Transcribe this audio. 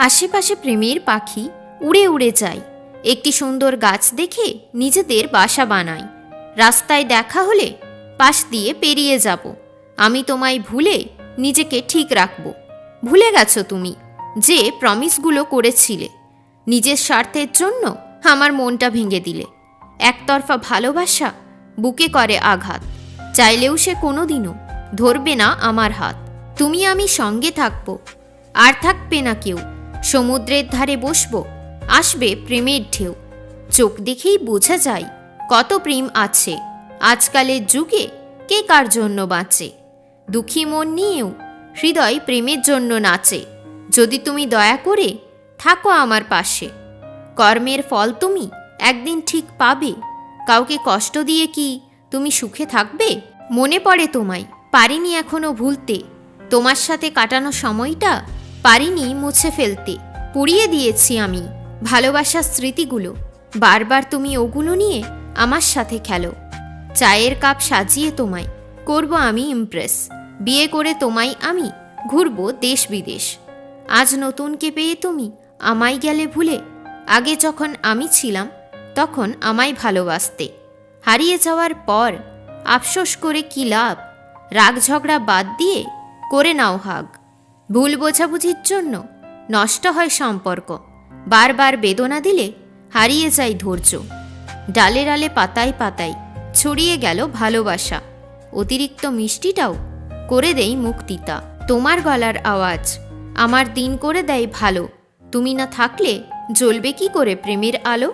আশেপাশে প্রেমের পাখি উড়ে উড়ে যায়। একটি সুন্দর গাছ দেখে নিজেদের বাসা বানায়। রাস্তায় দেখা হলে পাশ দিয়ে পেরিয়ে যাব। আমি তোমায় ভুলে নিজেকে ঠিক রাখব। ভুলে গেছো তুমি যে প্রমিসগুলো করেছিলে। নিজের স্বার্থের জন্য আমার মনটা ভেঙে দিলে। একতরফা ভালোবাসা বুকে করে আঘাত। চাইলেও সে কোনোদিনও ধরবে না আমার হাত। তুমি আমি সঙ্গে থাকব। আর থাকবে না কেউ। সমুদ্রের ধারে বসবো, আসবে প্রেমের ঢেউ। চোখ দেখেই বোঝা যায় কত প্রেম আছে। আজকালের যুগে কে কার জন্য বাঁচে? দুঃখী মন নিয়েও হৃদয় প্রেমের জন্য নাচে। যদি তুমি দয়া করে থাকো আমার পাশে, কর্মের ফল তুমি একদিন ঠিক পাবে। কাউকে কষ্ট দিয়ে কি তুমি সুখে থাকবে? মনে পড়ে তোমায়, পারিনি এখনও ভুলতে। তোমার সাথে কাটানো সময়টা পারিনি মুছে ফেলতে। পুড়িয়ে দিয়েছি আমি ভালোবাসার স্মৃতিগুলো। বারবার তুমি ওগুলো নিয়ে আমার সাথে খেলো। চায়ের কাপ সাজিয়ে তোমায় করব আমি ইমপ্রেস। বিয়ে করে তোমায় আমি ঘুরবো দেশ বিদেশ। আজ নতুনকে পেয়ে তুমি আমায় গেলে ভুলে, আগে যখন আমি ছিলাম তখন আমায় ভালোবাসতে। হারিয়ে যাওয়ার পর আফসোস করে কি লাভ? রাগ ঝগড়া বাদ দিয়ে করে নাও হাগ। ভুল বোঝাবুঝির জন্য নষ্ট হয় সম্পর্ক। বারবার বেদনা দিলে হারিয়ে যায় ধৈর্য। ডালে ডালে পাতায় পাতায় ছড়িয়ে গেল ভালোবাসা। অতিরিক্ত মিষ্টিটাও করে দেই মুক্তিতা। তোমার গলার আওয়াজ আমার দিন করে দেয় ভালো। তুমি না থাকলে জ্বলবে কি করে প্রেমের আলো?